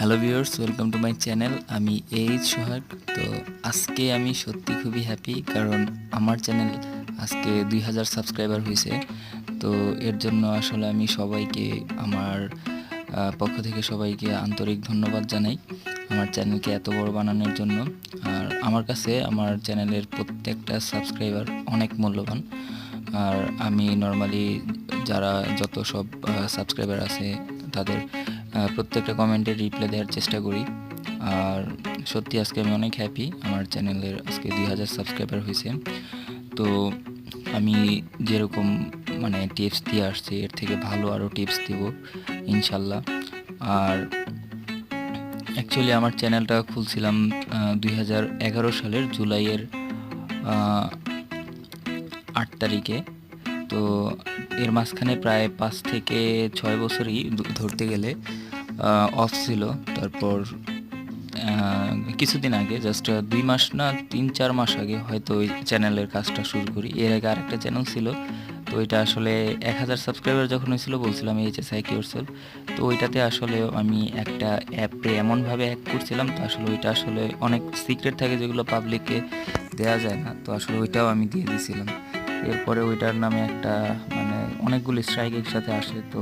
Hello viewers, welcome to my channel. আমি H Sohag. তো আজকে আমি সত্যি খুবই হ্যাপি কারণ আমার চ্যানেল আজকে দুই হাজার সাবস্ক্রাইবার হয়েছে। তো এর জন্য আসলে আমি সবাইকে, আমার পক্ষ থেকে সবাইকে আন্তরিক ধন্যবাদ জানাই আমার চ্যানেলকে এত বড় বানানোর জন্য। আর আমার কাছে আমার চ্যানেলের প্রত্যেকটা সাবস্ক্রাইবার অনেক মূল্যবান। আর আমি নর্মালি যারা যত সব সাবস্ক্রাইবার আছে তাদের প্রত্যেকটা কমেন্টে রিপ্লাই দেওয়ার চেষ্টা করি। আর সত্যি আজকে আমি অনেক হ্যাপি আমার চ্যানেলের আজকে দুই হাজার সাবস্ক্রাইবার হয়েছে। তো আমি যেরকম মানে টিপস দিয়ে আসছি, এর থেকে ভালো আরও টিপস দিব, ইনশাল্লাহ। আর অ্যাকচুয়ালি আমার চ্যানেলটা খুলছিলাম দুই হাজার এগারো সালের জুলাইয়ের আট তারিখে। তো এর মাঝখানে প্রায় পাঁচ থেকে ছয় বছরই ধরতে গেলে অফ ছিল। তারপর কিছুদিন আগে জাস্ট দুই মাস না, তিন, চার মাস আগে হয়তো ওই চ্যানেলের কাজটা শুরু করি। এর আগে আরেকটা চ্যানেল ছিল। তো ওইটা আসলে এক হাজার সাবস্ক্রাইবার যখন হয়েছিল, বলছিলাম এইচ এস আই কিউরসেল তো ওইটাতে আসলে আমি একটা অ্যাপে এমনভাবে অ্যাড করছিলাম, তো আসলে ওইটা আসলে অনেক সিক্রেট থাকে যেগুলো পাবলিককে দেওয়া যায় না। তো আসলে ওইটাও আমি দিয়ে দিয়েছিলাম এরপরে ওইটার নামে একটা মানে অনেকগুলো স্ট্রাইক একসাথে আসে। তো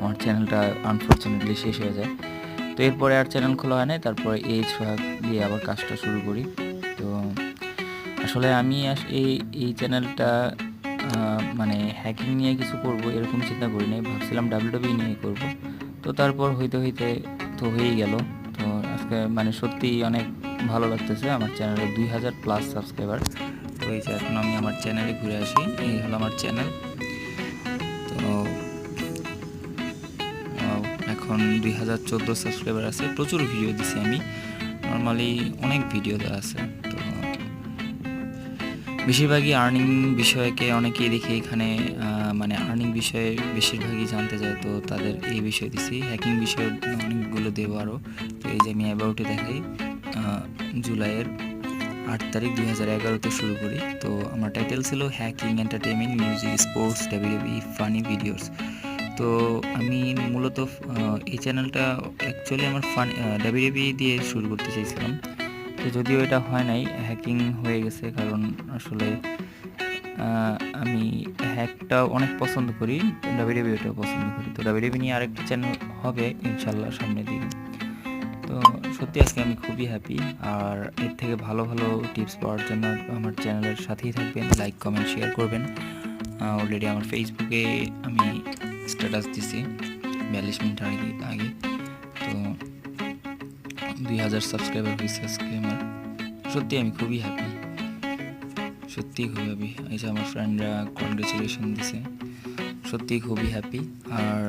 আমার চ্যানেলটা আনফর্চুনেটলি শেষ হয়ে যায়। তো এরপরে আর চ্যানেল খোলা হয় নাই, তারপরে এই সোহাগ দিয়ে আবার কাজটা শুরু করি। তো আসলে আমি এই এই চ্যানেলটা মানে হ্যাকিং নিয়ে কিছু করব এরকম চিন্তা করি নাই, ভাবছিলাম ডাব্লিউডাব্লিউ নিয়ে করব। তো তারপর হইতে হইতে তো হয়েই গেল। তো আজকে মানে সত্যি অনেক ভালো লাগতেছে আমার চ্যানেলে দুই হাজার প্লাস সাবস্ক্রাইবার তো এই যে এখন আমি আমার চ্যানেলে ঘুরে আসি, এই হলো আমার চ্যানেল এখন দুই হাজার চোদ্দ সাবস্ক্রাইবার আছে, প্রচুর ভিডিও দিছি আমি। নর্মালি অনেক ভিডিও দেওয়া আছে, তো বেশিরভাগই আর্নিং বিষয়কে অনেকেই দেখি এখানে মানে আর্নিং বিষয়ে বেশিরভাগই জানতে চায়, তো তাদের এই বিষয় দিছি। হ্যাকিং বিষয়ে অনেকগুলো দেবো আরও তো এই যে আমি অ্যাবাউটে দেখাই জুলাইয়ের আট তারিখ দুই হাজার এগারোতে শুরু করি। তো আমার টাইটেল ছিল hacking entertainment music sports WB funny videos তো আমি মূলত এই চ্যানেলটা অ্যাকচুয়ালি আমার ফান ডাব্লিউবি দিয়ে শুরু করতে চাইছিলাম। তো যদিও এটা হয় নাই হ্যাকিং হয়ে গেছে কারণ আসলে আমি হ্যাকটা অনেক পছন্দ করি ডাব্লিউডাব্লিউটাও পছন্দ করি। তো ডাব্লিউডাব্লিউ নিয়ে আরেকটা চ্যানেল হবে ইনশাল্লাহ সামনে দিকে তো সত্যি আজকে আমি খুবই হ্যাপি আর এর থেকে ভালো ভালো টিপস পাওয়ার জন্য আমার চ্যানেলের সাথেই থাকবেন। লাইক কমেন্ট শেয়ার করবেন। অলরেডি আমার ফেসবুকে আমি স্ট্যাটাস দিছি, বিয়াল্লিশ মিনিট আগে আগে। তো দুই হাজার সাবস্ক্রাইবার হয়েছে আজকে আমার। সত্যি আমি খুবই হ্যাপি সত্যি খুবই হ্যাপি এই যে আমার ফ্রেন্ডরা কংগ্রেচুলেশন দিছে। সত্যি খুবই হ্যাপি আর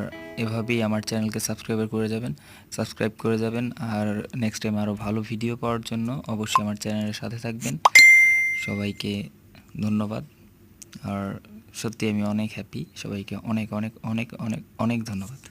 এভাবেই আমার চ্যানেলকে সাবস্ক্রাইবার করে যাবেন। সাবস্ক্রাইব করে যাবেন। আর নেক্সট টাইম আরও ভালো ভিডিও পাওয়ার জন্য অবশ্যই আমার চ্যানেলের সাথে থাকবেন। সবাইকে ধন্যবাদ। আর সত্যি আমি অনেক হ্যাপি সবাইকে অনেক অনেক অনেক অনেক অনেক ধন্যবাদ।